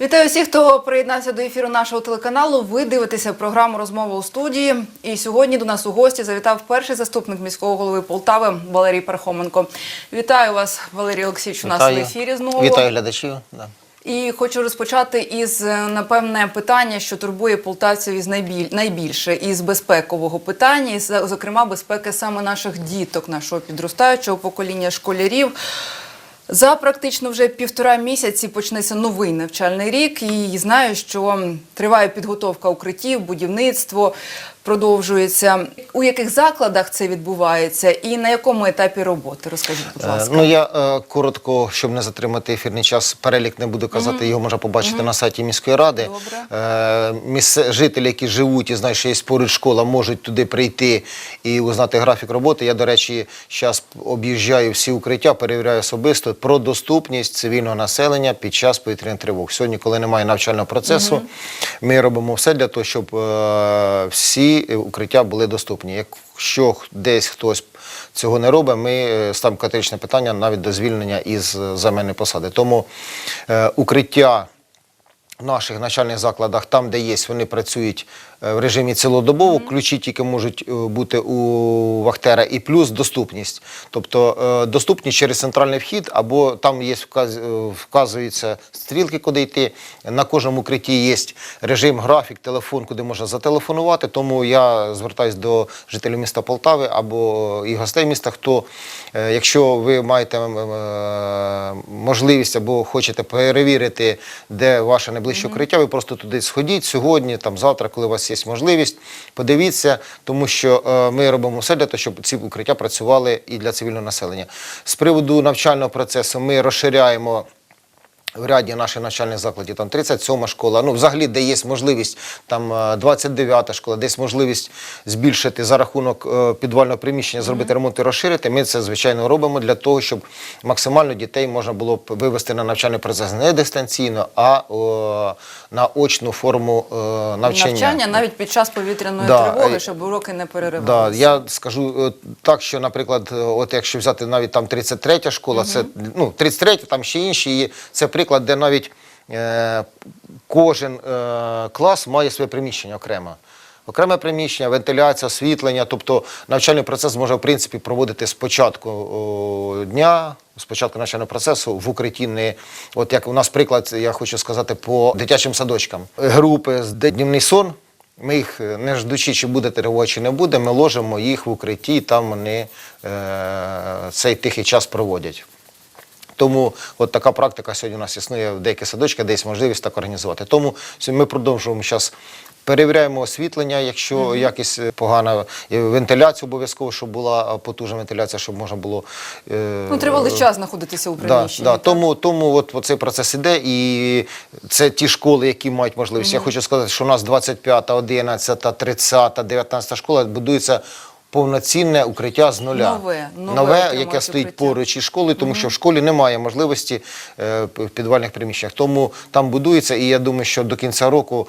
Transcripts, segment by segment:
Вітаю всіх, хто приєднався до ефіру нашого телеканалу. Ви дивитеся програму Розмова у студії. І сьогодні до нас у гості завітав перший заступник міського голови Полтави Валерій Пархоменко. Вітаю вас, Валерій Олексійович, у нас в ефірі знову. Вітаю глядачів. Да. І хочу розпочати із е, напевне питання, що турбує полтавців із найбіль... найбільше із безпекового питання, і зокрема безпеки саме наших діток, нашого підростаючого покоління школярів. За практично вже півтора місяці почнеться новий навчальний рік, і знаю, що триває підготовка укриттів, будівництво продовжується. У яких закладах це відбувається, і на якому етапі роботи? Розкажіть, будь Е, ласка. Ну я е, коротко, щоб не затримати ефірний час, перелік не буду казати, його можна побачити на сайті міської ради. Добре. Е, місце, жителі, які живуть і знають, що є поруч школа, можуть туди прийти і узнати графік роботи. Я, до речі, зараз об'їжджаю всі укриття, перевіряю особисто про доступність цивільного населення під час повітряних тривог. Сьогодні, коли немає навчального процесу, ми робимо все для того, щоб е, всі укриття були доступні. Якщо десь хтось цього не робить, ми е, ставимо категоричне питання навіть до звільнення із е, земельної посади. Тому е, укриття в наших начальних закладах, там, де є, вони працюють е, в режимі цілодобово, ключі тільки можуть е, бути у вахтера, і плюс доступність. Тобто е, доступність через центральний вхід, або там є вказ, е, вказуються стрілки, куди йти. На кожному укритті є режим, графік, телефон, куди можна зателефонувати. Тому я звертаюся до жителів міста Полтави або і гостей міста, хто, е, якщо ви маєте е, можливість або хочете перевірити, де ваше найближче укриття, ви просто туди сходіть сьогодні, там завтра, коли у вас є можливість, подивіться, тому що е, ми робимо все для того, щоб ці укриття працювали і для цивільного населення. З приводу навчального процесу ми розширяємо. В ряді наших навчальних закладів там 37 школа, ну взагалі, де є можливість, там 29 школа, десь можливість збільшити за рахунок е, підвального приміщення, зробити ремонт і розширити. Ми це звичайно робимо для того, щоб максимально дітей можна було б вивести на навчальний процес не дистанційно, а о, на очну форму е, навчання. Навчання навіть під час повітряної Да, тривоги, е, щоб уроки не Да, переривалися. я скажу е, так, що, наприклад, е, от якщо взяти навіть там 33 школа, це ну 33, там ще інші. І це приклад, де навіть е, кожен е, клас має своє приміщення окремо. Окреме приміщення, вентиляція, освітлення, тобто навчальний процес може в принципі проводити з початку о, дня, з початку навчального процесу в укритті. Не от як у нас приклад, я хочу сказати, по дитячим садочкам. Групи з днівний сон. Ми їх е, не ждучи, чи буде тривога, чи не буде, ми ложимо їх в укритті, і там вони е, цей тихий час проводять. Тому от така практика сьогодні у нас існує в деяких садочках, десь можливість так організувати. Тому ми продовжуємо зараз. Перевіряємо освітлення, якщо якість е, погана, і вентиляцію обов'язково, щоб була потужна вентиляція, щоб можна було. е, Ну, тривалий час знаходитися у приміщенні. да. так? Тому, тому от, цей процес іде, і це ті школи, які мають можливість. Я хочу сказати, що у нас 25, 11, 30, 19 школа будується повноцінне укриття з нуля. Нове, нове отримують яке стоїть укриття. поруч із школою, тому що в школі немає можливості е, в підвальних приміщеннях. Тому там будується, і я думаю, що до кінця року.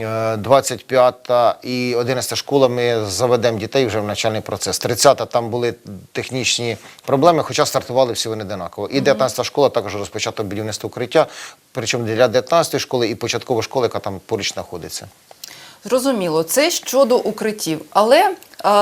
е, 25 і 11 школа ми заведемо дітей вже в навчальний процес. 30-та там були технічні проблеми, хоча стартували всі вони одинаково. І 19-та школа також розпочато будівництво укриття, причому для 19 школи і початкової школи, яка там поруч знаходиться. Зрозуміло, це щодо укриттів. Але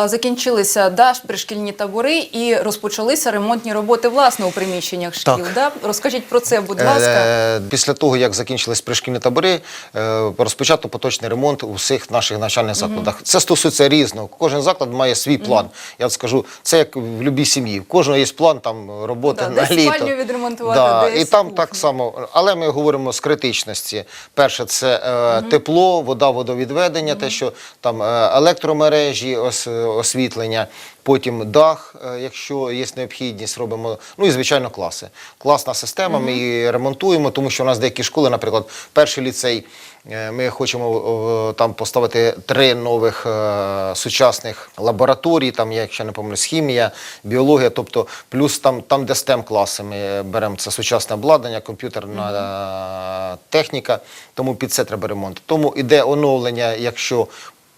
закінчилися да, пришкільні табори і розпочалися ремонтні роботи власне у приміщеннях шкіл. Так. Да? Розкажіть про це, будь ласка. Е, Після того, як закінчились пришкільні табори, е, розпочато поточний ремонт у всіх наших навчальних закладах. Це стосується різного. Кожен заклад має свій план. Я от скажу, це як в будь-якій сім'ї. В кожного є план там роботи Да, на десь літо. спальню відремонтувати, да, десь і там так само. Але ми говоримо з критичності. Перше, це е, тепло, вода, водовідведення, те, що там е, електромережі, ось освітлення, потім дах, е, якщо є необхідність, робимо. Ну і звичайно класи. Класна система. Ми її ремонтуємо, тому що у нас деякі школи, наприклад, перший ліцей. е, Ми хочемо е, там поставити три нових е, сучасних лабораторії. Там, є, якщо не помиляюсь, хімія, біологія, тобто плюс там, там де STEM класи ми беремо це сучасне обладнання, комп'ютерна е, техніка, тому під це треба ремонт. Тому іде оновлення, якщо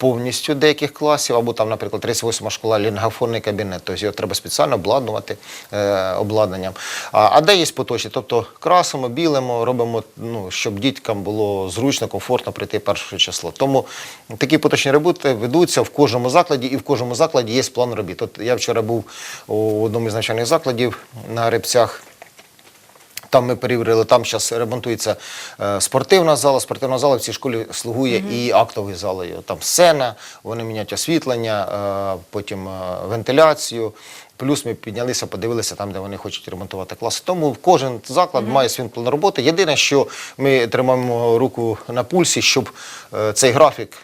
повністю деяких класів, або там, наприклад, 38 школа лінгофонний кабінет, тобто його треба спеціально обладнувати е, обладнанням. А, а де є поточні? Тобто красимо, білимо, робимо, ну, щоб діткам було зручно, комфортно прийти перше число. Тому такі поточні роботи ведуться в кожному закладі, і в кожному закладі є план робіт. От я вчора був у одному із навчальних закладів на Рибцях. Там ми перевірили, там зараз ремонтується е, спортивна зала. Спортивна зала в цій школі слугує і актовою залою. Там сцена, вони міняють освітлення, е, потім е, вентиляцію. Плюс ми піднялися, подивилися там, де вони хочуть ремонтувати класи. Тому кожен заклад має свій план роботи. Єдине, що ми тримаємо руку на пульсі, щоб цей графік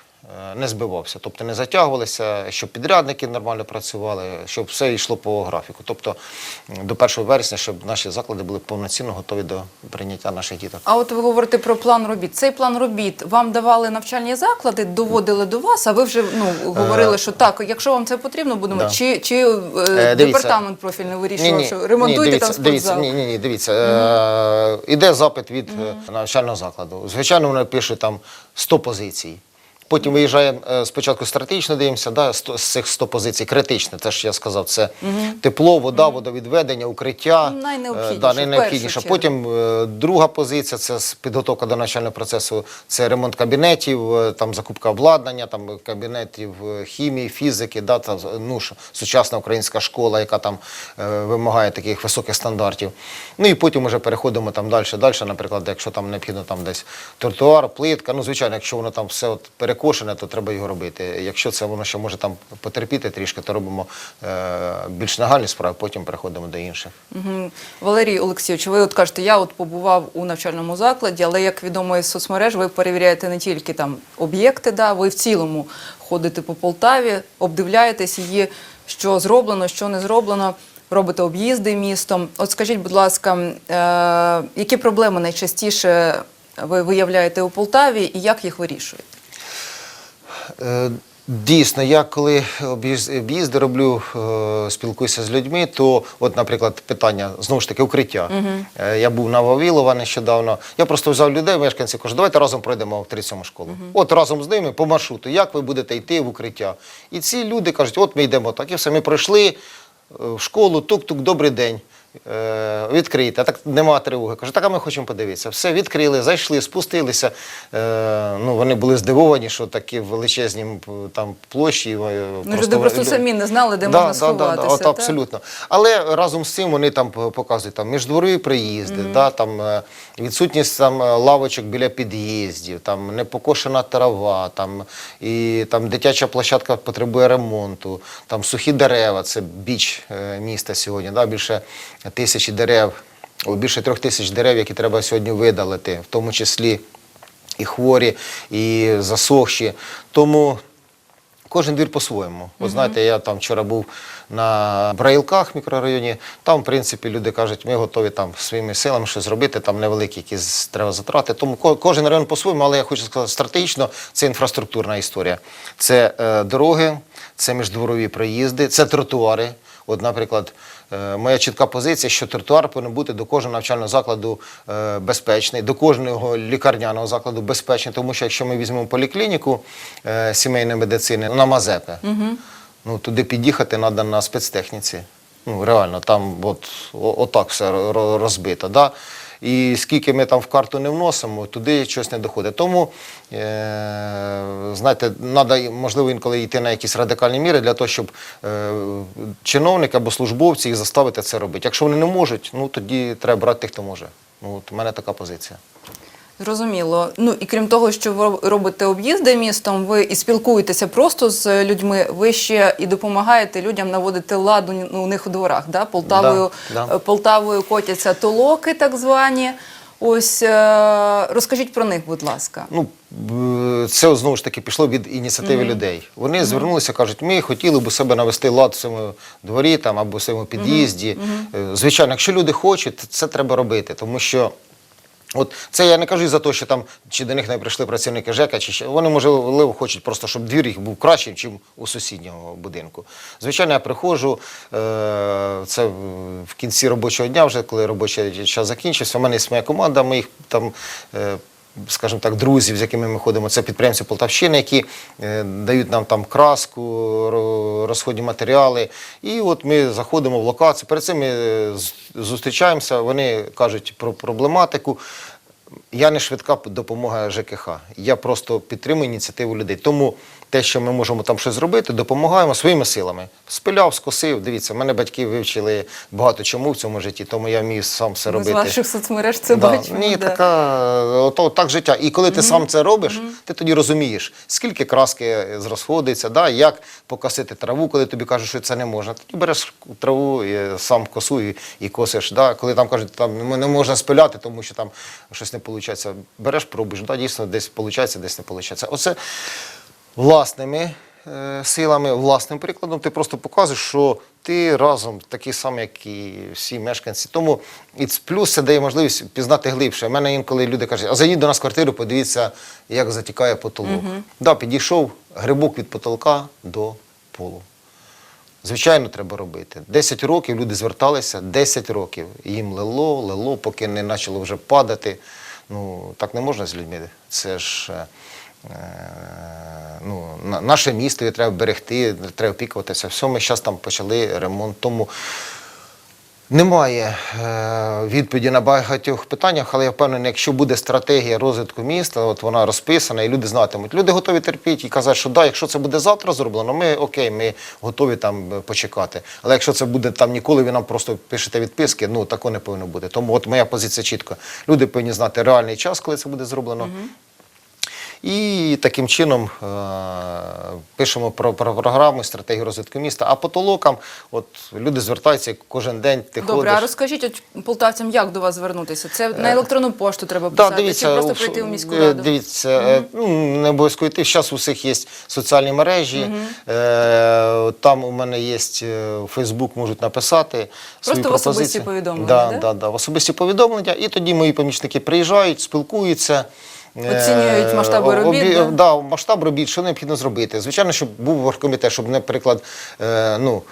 не збивався, тобто не затягувалися, щоб підрядники нормально працювали, щоб все йшло по графіку. Тобто до 1 вересня, щоб наші заклади були повноцінно готові до прийняття наших діток. А от ви говорите про план робіт. Цей план робіт вам давали навчальні заклади, доводили до вас, а ви вже ну говорили, що так, якщо вам це потрібно, будемо Да. чи, чи е, департамент профільний вирішував, що ремонтуйте ні, там дивіться, дивіться, спортзал. ні, ні, ні, дивіться. Е, іде запит від е, навчального закладу. Звичайно, вони пишуть там 100 позицій. Потім виїжджаємо е, спочатку стратегічно дивимося, да, 100 з цих 100 позицій критичне, те, що я сказав, це тепло, вода, водовідведення, укриття. Найнеобхідніше, да, найнеобхідніше. Потім е, друга позиція це підготовка до навчального процесу, це ремонт кабінетів, е, там закупка обладнання, там кабінетів хімії, фізики, да, та, ну, сучасна українська школа, яка там вимагає таких високих стандартів. Ну і потім вже переходимо там далі, далі, наприклад, якщо там необхідно там десь тротуар, плитка. Ну, звичайно, якщо воно там все от перекошене, то треба його робити. Якщо це воно ще може там потерпіти трішки, то робимо е, більш нагальні справи, потім переходимо до інших. Мгм. Валерій Олексійович, ви от кажете, я от побував у навчальному закладі, але як відомо із соцмереж, ви перевіряєте не тільки там об'єкти, да, ви в цілому ходите по Полтаві, обдивляєтесь її, що зроблено, що не зроблено. Робите об'їзди містом. От скажіть, будь ласка, е, які проблеми найчастіше ви виявляєте у Полтаві і як їх вирішуєте? Е, Дійсно, я коли об'їз- об'їзди роблю, е, спілкуюся з людьми, то, от, наприклад, питання знову ж таки укриття. Е, Я був на Вавілова нещодавно. Я просто взяв людей, мешканців, кажу, давайте разом пройдемо в 37 школу. От разом з ними по маршруту, як ви будете йти в укриття. І ці люди кажуть, от ми йдемо так. І все, ми пройшли в школу, тук-тук, добрий день. Е, відкрийте, а так нема тривоги. Кажу, так а ми хочемо подивитися. Все, відкрили, зайшли, спустилися. Е, ну, вони були здивовані, що такі величезні там площі. е, Ну, люди просто самі не знали, де можна сховатися. от, так? абсолютно. Але разом з цим вони там показують там міждворові приїзди, да, там, відсутність там, лавочок біля під'їздів, там, непокошена трава, там, і там, дитяча площадка потребує ремонту, там, сухі дерева, це біч міста сьогодні, да, більше тисячі дерев, більше трьох тисяч дерев, які треба сьогодні видалити, в тому числі і хворі, і засохші. Тому Кожен двір по-своєму. От знаєте, я там вчора був на Браїлках мікрорайоні. Там, в принципі, люди кажуть, ми готові там своїми силами щось зробити, там невеликі якісь треба затрати. Тому кожен район по-своєму, але я хочу сказати, стратегічно це інфраструктурна історія. Це е, дороги, це міждворові проїзди, це тротуари. От, наприклад, е, моя чітка позиція, що тротуар повинен бути до кожного навчального закладу е, безпечний, до кожного лікарняного закладу безпечний, тому що якщо ми візьмемо поліклініку е, сімейної медицини на Мазепи, ну, туди під'їхати треба на спецтехніці. Ну, реально, там от, отак все розбито. Да? І скільки ми там в карту не вносимо, туди щось не доходить. Тому, е, знаєте, треба, можливо, інколи йти на якісь радикальні міри для того, щоб е, чиновник або службовці їх заставити це робити. Якщо вони не можуть, ну тоді треба брати тих, хто може. Ну, от у мене така позиція. Зрозуміло. Ну і крім того, що ви робите об'їзди містом, ви і спілкуєтеся просто з людьми. Ви ще і допомагаєте людям наводити ладу ну, у них у дворах. Да? Полтавою, Да, да. е, Полтавою котяться толоки, так звані. Ось е, розкажіть про них, будь ласка. Ну, це знову ж таки пішло від ініціативи людей. Вони звернулися, кажуть, ми хотіли б у себе навести лад в своєму дворі там, або в своєму під'їзді. Е, Звичайно, якщо люди хочуть, це треба робити, тому що. От це я не кажу за те, що там чи до них не прийшли працівники ЖЕКа, чи ще вони можливо хочуть просто, щоб двір їх був кращим, ніж у сусіднього будинку. Звичайно, я приходжу. Е, це в- кінці робочого дня, вже коли робочий час закінчився. У мене є моя команда, їх там. Скажімо так, друзів, з якими ми ходимо, це підприємці Полтавщини, які е, дають нам там краску, розходні матеріали. І от ми заходимо в локацію. Перед цим ми е, зустрічаємося, вони кажуть про проблематику. Я не швидка допомога ЖКХ. Я просто підтримую ініціативу людей. Тому те, що ми можемо там щось зробити, допомагаємо своїми силами. Спиляв, скосив. Дивіться, мене батьки вивчили багато чому в цьому житті, тому я вмію сам все Ми робити. з ваших соцмереж це Да. бачимо. Ні, да. така ото так життя. І коли ти сам це робиш, ти тоді розумієш, скільки краски зрозходиться, да, як покосити траву, коли тобі кажуть, що це не можна. Тоді береш траву, і сам косу і, і косиш. Да. Коли там кажуть, там не можна спиляти, тому що там щось не виходить. Береш, пробуєш, да, дійсно десь виходить, десь не виходить. Оце власними е, силами, власним прикладом, ти просто показуєш, що ти разом такий самий, як і всі мешканці. Тому і плюс це дає можливість пізнати глибше. У мене інколи люди кажуть, а зайдіть до нас в квартиру, подивіться, як затікає потолок. Да, підійшов грибок від потолка до полу. Звичайно, треба робити. 10 років люди зверталися, 10 років. Їм лило, лило, поки не почало вже падати. Ну, так не можна з людьми. Це ж е, е, ну, на- наше місто, його треба берегти, треба опікуватися. Все, ми зараз там почали ремонт. Тому немає е, відповіді на багатьох питаннях, але я впевнений, якщо буде стратегія розвитку міста, от вона розписана, і люди знатимуть. Люди готові терпіти і казати, що да, якщо це буде завтра зроблено, ми окей, ми готові там е, почекати. Але якщо це буде там ніколи, ви нам просто пишете відписки, ну такого не повинно бути. Тому от моя позиція чітка. Люди повинні знати реальний час, коли це буде зроблено. І таким чином е, пишемо про, про програму, стратегію розвитку міста. А по толокам, от люди звертаються кожен день. Ти Добре, ходиш. а розкажіть от, полтавцям, як до вас звернутися? Це на електронну пошту треба Да, писати, дивіться, чи просто прийти у міську е, раду? Дивіться, е, ну, не обов'язково йти. Зараз у всіх є соціальні мережі. Е, там у мене є е, Фейсбук, можуть написати. свої в особисті повідомлення, Да, да? да, да, в особисті повідомлення. І тоді мої помічники приїжджають, спілкуються. Е, Оцінюють масштаби робіт, обі- да? да, масштаб робіт, що необхідно зробити. Звичайно, щоб був оргкомітет, щоб, наприклад, е, ну,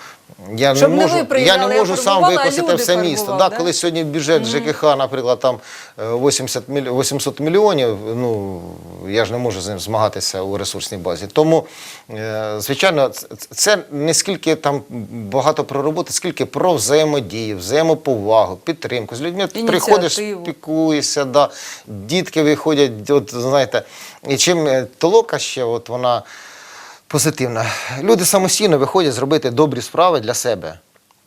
я Щоб не не можу, ви я не можу сам викосити все місто. Да, да? коли сьогодні бюджет ЖКХ, наприклад, там е, 80 міль... 800 мільйонів, ну, я ж не можу з ним змагатися у ресурсній базі. Тому, е, звичайно, це не скільки там багато про роботи, скільки про взаємодію, взаємоповагу, підтримку. З людьми приходиш, Ініціативу. спілкуєшся, да. дітки виходять, от, знаєте, і чим е, толока ще, от вона позитивна. Люди самостійно виходять зробити добрі справи для себе.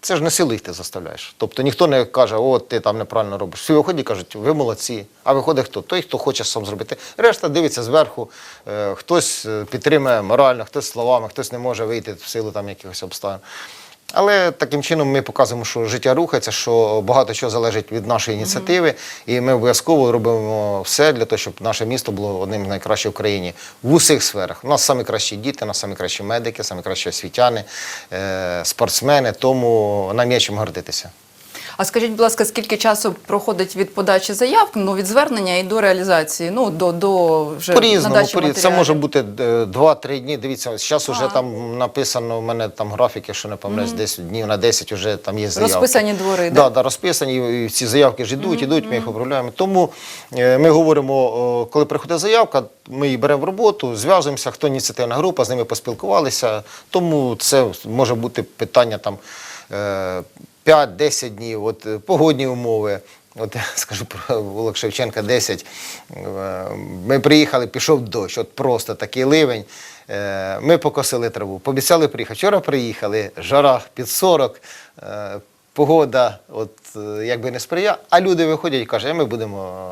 Це ж не силих ти заставляєш. Тобто ніхто не каже, о, ти там неправильно робиш. Всі виходять і кажуть, ви молодці. А виходить хто? Той, хто хоче сам зробити. Решта дивиться зверху, е, хтось е, підтримує морально, хтось словами, хтось не може вийти в силу там якихось обставин. Але таким чином ми показуємо, що життя рухається, що багато чого залежить від нашої ініціативи, і ми обов'язково робимо все для того, щоб наше місто було одним з найкращих в Україні в усіх сферах. У нас самі кращі діти, у нас самі кращі медики, самі кращі освітяни, е, спортсмени, тому нам є чим гордитися. А скажіть, будь ласка, скільки часу проходить від подачі заявки, ну від звернення і до реалізації, ну до, до вже По-різному, надачі по-різному. це може бути е, 2-3 дні. Дивіться, зараз вже там написано, у мене там графіки, що не помиляюсь, десь днів на 10 вже там є заявки. Розписані двори, да? да? Да, розписані, і ці заявки ж йдуть, ідуть, ми їх управляємо. Тому е, ми говоримо, коли приходить заявка, ми її беремо в роботу, зв'язуємося, хто ініціативна група, з ними поспілкувалися. Тому це може бути питання там е, 5-10 днів, от е, погодні умови. От я скажу про вулик Шевченка 10. Е, Ми приїхали, пішов дощ, от просто такий ливень. Е, Ми покосили траву, пообіцяли приїхати. Вчора приїхали, жара під 40, е, погода от, якби не сприяє, а люди виходять і кажуть, ми будемо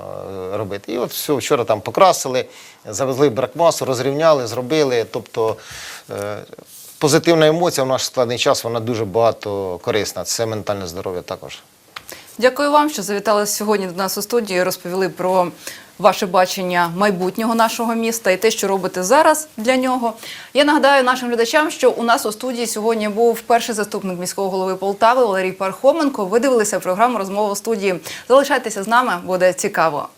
робити. І от все, вчора там покрасили, завезли бракмасу, розрівняли, зробили. Тобто позитивна емоція в наш складний час, вона дуже багато корисна. Це ментальне здоров'я також. Дякую вам, що завітали сьогодні до нас у студію. і Розповіли про ваше бачення майбутнього нашого міста і те, що робите зараз для нього. Я нагадаю нашим глядачам, що у нас у студії сьогодні був перший заступник міського голови Полтави Валерій Пархоменко. Ви дивилися програму розмова у студії. Залишайтеся з нами, буде цікаво.